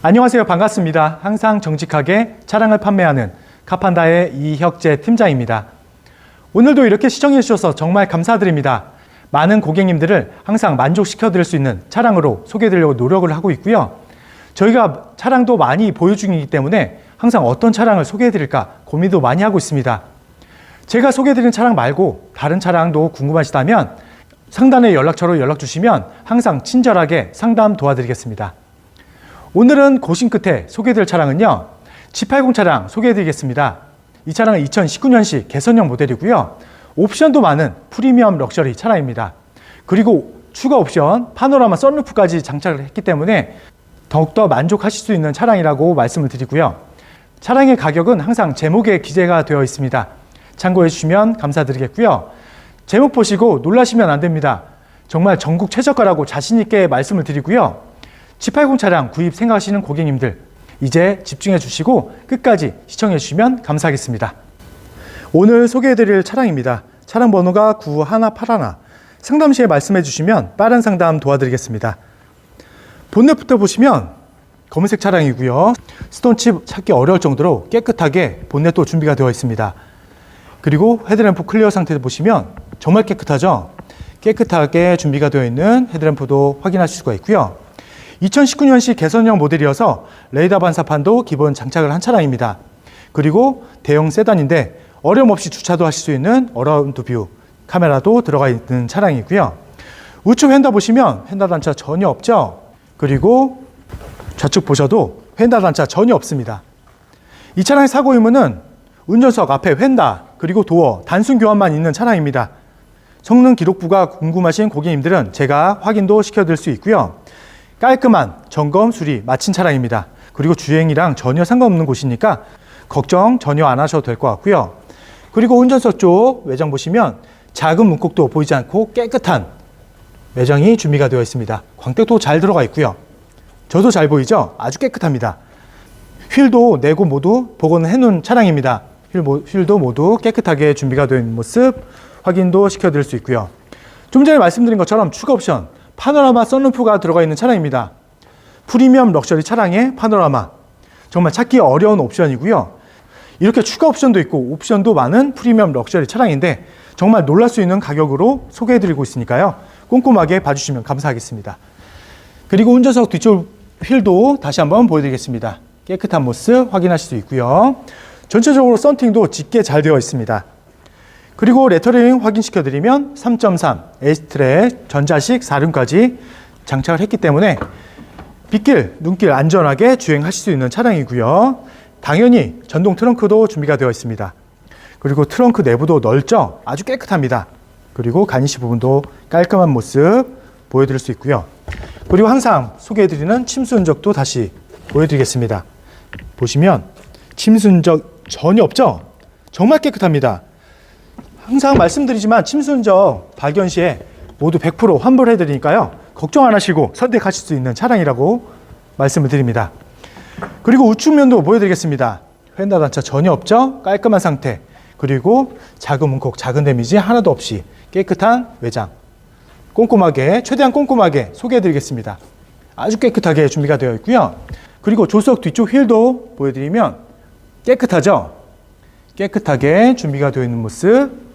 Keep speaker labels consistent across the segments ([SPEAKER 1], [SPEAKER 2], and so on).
[SPEAKER 1] 안녕하세요. 반갑습니다. 항상 정직하게 차량을 판매하는 카판다의 이혁재 팀장입니다. 오늘도 이렇게 시청해 주셔서 정말 감사드립니다. 많은 고객님들을 항상 만족시켜 드릴 수 있는 차량으로 소개해 드리려고 노력을 하고 있고요. 저희가 차량도 많이 보유 중이기 때문에 항상 어떤 차량을 소개해 드릴까 고민도 많이 하고 있습니다. 제가 소개해 드린 차량 말고 다른 차량도 궁금하시다면 상단의 연락처로 연락 주시면 항상 친절하게 상담 도와드리겠습니다. 오늘은 고심 끝에 소개해드릴 차량은요. G80 차량 소개해드리겠습니다. 이 차량은 2019년식 개선형 모델이고요. 옵션도 많은 프리미엄 럭셔리 차량입니다. 그리고 추가 옵션 파노라마 썬루프까지 장착을 했기 때문에 더욱더 만족하실 수 있는 차량이라고 말씀을 드리고요. 차량의 가격은 항상 제목에 기재가 되어 있습니다. 참고해 주시면 감사드리겠고요. 제목 보시고 놀라시면 안 됩니다. 정말 전국 최저가라고 자신있게 말씀을 드리고요. G80 차량 구입 생각하시는 고객님들 이제 집중해 주시고 끝까지 시청해 주시면 감사하겠습니다. 오늘 소개해 드릴 차량입니다. 차량 번호가 9181. 상담 시에 말씀해 주시면 빠른 상담 도와드리겠습니다. 본넷부터 보시면 검은색 차량이고요. 스톤칩 찾기 어려울 정도로 깨끗하게 본넷도 준비가 되어 있습니다. 그리고 헤드램프 클리어 상태도 보시면 정말 깨끗하죠? 깨끗하게 준비가 되어 있는 헤드램프도 확인하실 수가 있고요. 2019년식 개선형 모델이어서 레이더 반사판도 기본 장착을 한 차량입니다. 그리고 대형 세단인데 어려움 없이 주차도 하실 수 있는 어라운드 뷰 카메라도 들어가 있는 차량이고요. 우측 휀다 보시면 휀다 단차 전혀 없죠? 그리고 좌측 보셔도 휀다 단차 전혀 없습니다. 이 차량의 사고 유무는 운전석 앞에 휀다 그리고 도어 단순 교환만 있는 차량입니다. 성능 기록부가 궁금하신 고객님들은 제가 확인도 시켜드릴 수 있고요. 깔끔한 점검 수리 마친 차량입니다. 그리고 주행이랑 전혀 상관없는 곳이니까 걱정 전혀 안 하셔도 될 것 같고요. 그리고 운전석 쪽 외장 보시면 작은 문콕도 보이지 않고 깨끗한 외장이 준비가 되어 있습니다. 광택도 잘 들어가 있고요. 저도 잘 보이죠? 아주 깨끗합니다. 휠도 네 곳 모두 복원해 놓은 차량입니다. 휠도 모두 깨끗하게 준비가 있는 모습 확인도 시켜드릴 수 있고요. 좀 전에 말씀드린 것처럼 추가 옵션 파노라마 썬루프가 들어가 있는 차량입니다. 프리미엄 럭셔리 차량의 파노라마 정말 찾기 어려운 옵션이고요. 이렇게 추가 옵션도 있고 옵션도 많은 프리미엄 럭셔리 차량인데 정말 놀랄 수 있는 가격으로 소개해드리고 있으니까요. 꼼꼼하게 봐주시면 감사하겠습니다. 그리고 운전석 뒤쪽 휠도 다시 한번 보여드리겠습니다. 깨끗한 모습 확인하실 수 있고요. 전체적으로 썬팅도 짙게 잘 되어 있습니다. 그리고 레터링 확인시켜드리면 3.3 에이스트랙 전자식 4륜까지 장착을 했기 때문에 빗길, 눈길 안전하게 주행하실 수 있는 차량이고요. 당연히 전동 트렁크도 준비가 되어 있습니다. 그리고 트렁크 내부도 넓죠? 아주 깨끗합니다. 그리고 가니시 부분도 깔끔한 모습 보여드릴 수 있고요. 그리고 항상 소개해드리는 침수 흔적도 다시 보여드리겠습니다. 보시면 침수 흔적 전혀 없죠? 정말 깨끗합니다. 항상 말씀드리지만 침수 흔적 발견 시에 모두 100% 환불해 드리니까요. 걱정 안 하시고 선택하실 수 있는 차량이라고 말씀을 드립니다. 그리고 우측면도 보여드리겠습니다. 휀다 단차 전혀 없죠? 깔끔한 상태. 그리고 작은 문콕, 작은 데미지 하나도 없이 깨끗한 외장. 꼼꼼하게, 최대한 꼼꼼하게 소개해드리겠습니다. 아주 깨끗하게 준비가 되어 있고요. 그리고 조수석 뒤쪽 휠도 보여드리면 깨끗하죠? 깨끗하게 준비가 되어 있는 모습.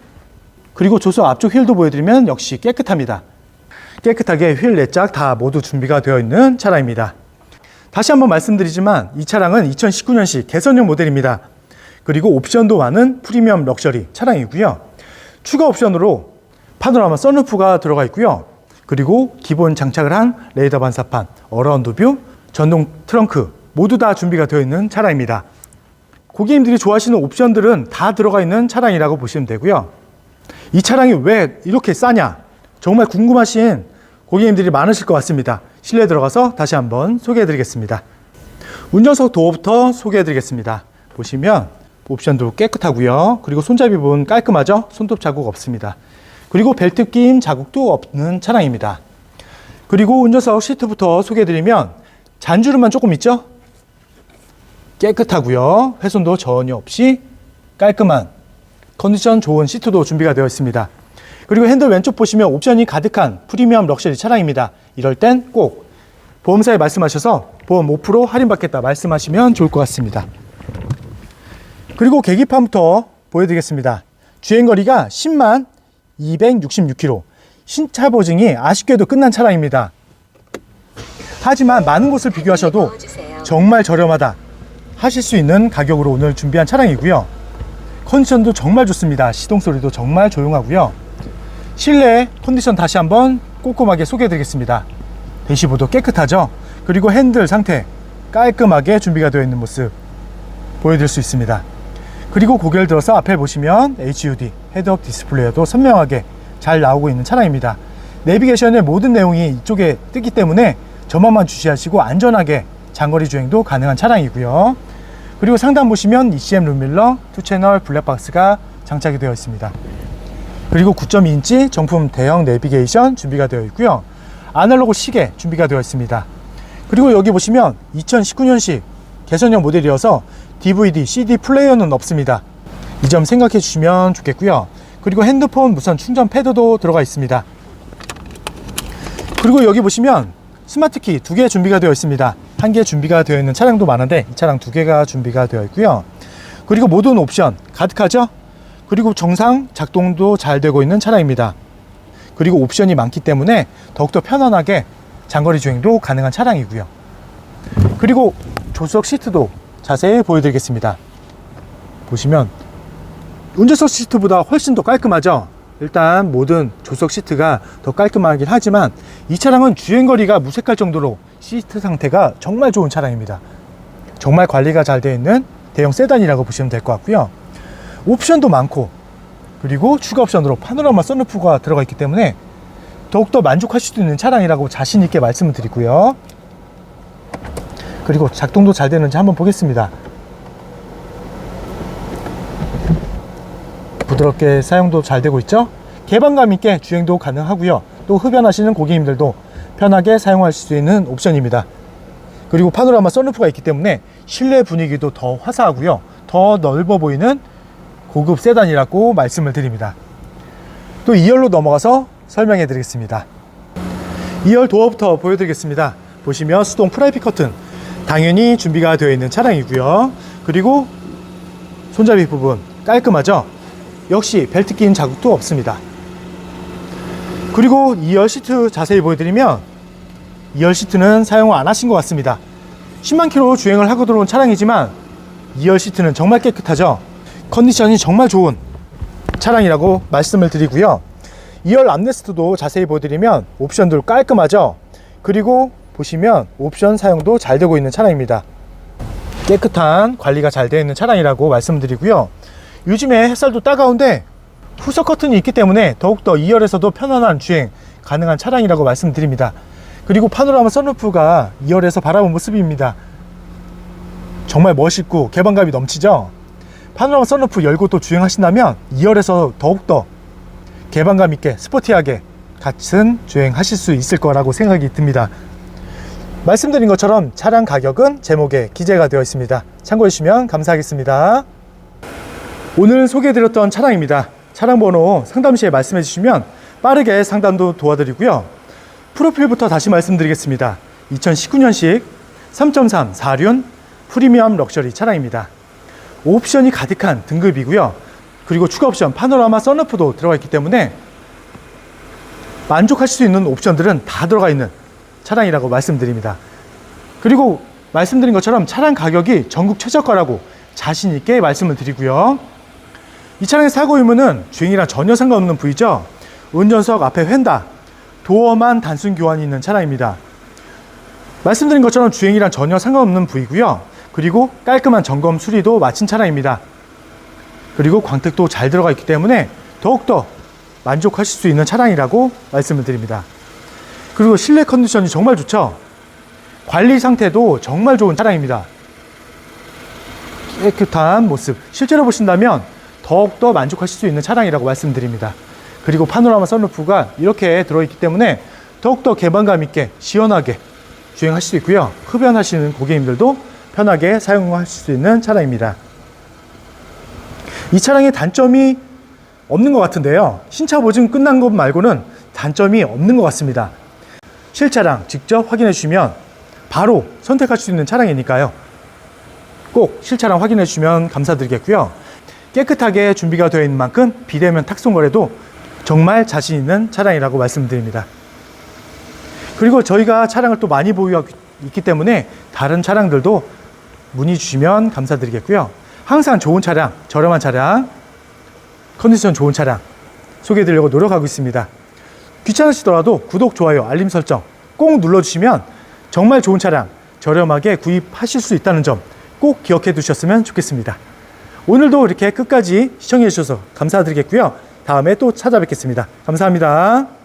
[SPEAKER 1] 그리고 조수석 앞쪽 휠도 보여드리면 역시 깨끗합니다. 깨끗하게 휠네짝다 모두 준비가 되어 있는 차량입니다. 다시 한번 말씀드리지만 이 차량은 2019년식 개선형 모델입니다. 그리고 옵션도 많은 프리미엄 럭셔리 차량이고요. 추가 옵션으로 파노라마 썬루프가 들어가 있고요. 그리고 기본 장착을 한 레이더 반사판, 어라운드 뷰, 전동 트렁크 모두 다 준비가 되어 있는 차량입니다. 고객님들이 좋아하시는 옵션들은 다 들어가 있는 차량이라고 보시면 되고요. 이 차량이 왜 이렇게 싸냐? 정말 궁금하신 고객님들이 많으실 것 같습니다. 실내 들어가서 다시 한번 소개해 드리겠습니다. 운전석 도어부터 소개해 드리겠습니다. 보시면 옵션도 깨끗하고요. 그리고 손잡이 부분 깔끔하죠? 손톱 자국 없습니다. 그리고 벨트 끼임 자국도 없는 차량입니다. 그리고 운전석 시트부터 소개해 드리면 잔주름만 조금 있죠? 깨끗하고요. 훼손도 전혀 없이 깔끔한 컨디션 좋은 시트도 준비가 되어 있습니다. 그리고 핸들 왼쪽 보시면 옵션이 가득한 프리미엄 럭셔리 차량입니다. 이럴 땐 꼭 보험사에 말씀하셔서 보험 보험 5% 할인받겠다 말씀하시면 좋을 것 같습니다. 그리고 계기판부터 보여드리겠습니다. 주행거리가 10만 266km. 신차 보증이 아쉽게도 끝난 차량입니다. 하지만 많은 곳을 비교하셔도 정말 저렴하다 하실 수 있는 가격으로 오늘 준비한 차량이고요. 컨디션도 정말 좋습니다. 시동 소리도 정말 조용하고요. 실내 컨디션 다시 한번 꼼꼼하게 소개해 드리겠습니다. 대시보도 깨끗하죠? 그리고 핸들 상태 깔끔하게 준비가 되어 있는 모습 보여드릴 수 있습니다. 그리고 고개를 들어서 앞에 보시면 HUD 헤드업 디스플레이도 선명하게 잘 나오고 있는 차량입니다. 내비게이션의 모든 내용이 이쪽에 뜨기 때문에 저만만 주시하시고 안전하게 장거리 주행도 가능한 차량이고요. 그리고 상단 보시면 ECM 룸밀러, 투채널 블랙박스가 장착이 되어 있습니다. 그리고 9.2인치 정품 대형 내비게이션 준비가 되어 있고요. 아날로그 시계 준비가 되어 있습니다. 그리고 여기 보시면 2019년식 개선형 모델이어서 DVD, CD 플레이어는 없습니다. 이 점 생각해 주시면 좋겠고요. 그리고 핸드폰 무선 충전 패드도 들어가 있습니다. 그리고 여기 보시면 스마트키 두 개 준비가 되어 있습니다. 한 개 준비가 되어 있는 차량도 많은데 이 차량 두 개가 준비가 되어 있고요. 그리고 모든 옵션 가득하죠? 그리고 정상 작동도 잘 되고 있는 차량입니다. 그리고 옵션이 많기 때문에 더욱더 편안하게 장거리 주행도 가능한 차량이고요. 그리고 조수석 시트도 자세히 보여드리겠습니다. 보시면 운전석 시트보다 훨씬 더 깔끔하죠? 일단 모든 조수석 시트가 더 깔끔하긴 하지만 이 차량은 주행거리가 무색할 정도로 시트 상태가 정말 좋은 차량입니다. 정말 관리가 잘 되어 있는 대형 세단이라고 보시면 될 것 같고요. 옵션도 많고 그리고 추가 옵션으로 파노라마 선루프가 들어가 있기 때문에 더욱더 만족하실 수 있는 차량이라고 자신 있게 말씀을 드리고요. 그리고 작동도 잘 되는지 한번 보겠습니다. 부드럽게 사용도 잘 되고 있죠? 개방감 있게 주행도 가능하고요. 또 흡연하시는 고객님들도 편하게 사용하실 수 있는 옵션입니다. 그리고 파노라마 선루프가 있기 때문에 실내 분위기도 더 화사하고요. 더 넓어 보이는 고급 세단이라고 말씀을 드립니다. 또 2열로 넘어가서 설명해 드리겠습니다. 2열 도어부터 보여드리겠습니다. 보시면 수동 프라이빗 커튼 당연히 준비가 되어 있는 차량이고요. 그리고 손잡이 부분 깔끔하죠? 역시 벨트 끼인 자국도 없습니다. 그리고 2열 시트 자세히 보여드리면 2열 시트는 사용을 안 하신 것 같습니다. 10만 킬로 주행을 하고 들어온 차량이지만 2열 시트는 정말 깨끗하죠? 컨디션이 정말 좋은 차량이라고 말씀을 드리고요. 2열 암레스트도 자세히 보여드리면 옵션들 깔끔하죠? 그리고 보시면 옵션 사용도 잘 되고 있는 차량입니다. 깨끗한 관리가 잘 되어 있는 차량이라고 말씀드리고요. 요즘에 햇살도 따가운데 후석 커튼이 있기 때문에 더욱더 2열에서도 편안한 주행 가능한 차량이라고 말씀드립니다. 그리고 파노라마 선루프가 2열에서 바라본 모습입니다. 정말 멋있고 개방감이 넘치죠? 파노라마 선루프 열고 또 주행하신다면 2열에서 더욱더 개방감 있게 스포티하게 같은 주행하실 수 있을 거라고 생각이 듭니다. 말씀드린 것처럼 차량 가격은 제목에 기재가 되어 있습니다. 참고해 주시면 감사하겠습니다. 오늘 소개해드렸던 차량입니다. 차량 번호 상담 시에 말씀해 주시면 빠르게 상담도 도와드리고요. 프로필부터 다시 말씀드리겠습니다. 2019년식 3.3 4륜 프리미엄 럭셔리 차량입니다. 옵션이 가득한 등급이고요. 그리고 추가 옵션 파노라마 선루프도 들어가 있기 때문에 만족하실 수 있는 옵션들은 다 들어가 있는 차량이라고 말씀드립니다. 그리고 말씀드린 것처럼 차량 가격이 전국 최저가라고 자신 있게 말씀을 드리고요. 이 차량의 사고 유무는 주행이랑 전혀 상관없는 부위죠. 운전석 앞에 휀다, 도어만 단순 교환이 있는 차량입니다. 말씀드린 것처럼 주행이랑 전혀 상관없는 부위고요. 그리고 깔끔한 점검 수리도 마친 차량입니다. 그리고 광택도 잘 들어가 있기 때문에 더욱더 만족하실 수 있는 차량이라고 말씀을 드립니다. 그리고 실내 컨디션이 정말 좋죠. 관리 상태도 정말 좋은 차량입니다. 깨끗한 모습. 실제로 보신다면 더욱더 만족하실 수 있는 차량이라고 말씀드립니다. 그리고 파노라마 선루프가 이렇게 들어있기 때문에 더욱더 개방감 있게 시원하게 주행하실 수 있고요. 흡연하시는 고객님들도 편하게 사용하실 수 있는 차량입니다. 이 차량의 단점이 없는 것 같은데요. 신차 보증 끝난 것 말고는 단점이 없는 것 같습니다. 실차량 직접 확인해 주시면 바로 선택할 수 있는 차량이니까요. 꼭 실차량 확인해 주시면 감사드리겠고요. 깨끗하게 준비가 되어 있는 만큼 비대면 탁송 거래도 정말 자신 있는 차량이라고 말씀드립니다. 그리고 저희가 차량을 또 많이 보유하고 있기 때문에 다른 차량들도 문의 주시면 감사드리겠고요. 항상 좋은 차량, 저렴한 차량, 컨디션 좋은 차량 소개해 드리려고 노력하고 있습니다. 귀찮으시더라도 구독, 좋아요, 알림 설정 꼭 눌러주시면 정말 좋은 차량 저렴하게 구입하실 수 있다는 점 꼭 기억해 두셨으면 좋겠습니다. 오늘도 이렇게 끝까지 시청해 주셔서 감사드리겠고요. 다음에 또 찾아뵙겠습니다. 감사합니다.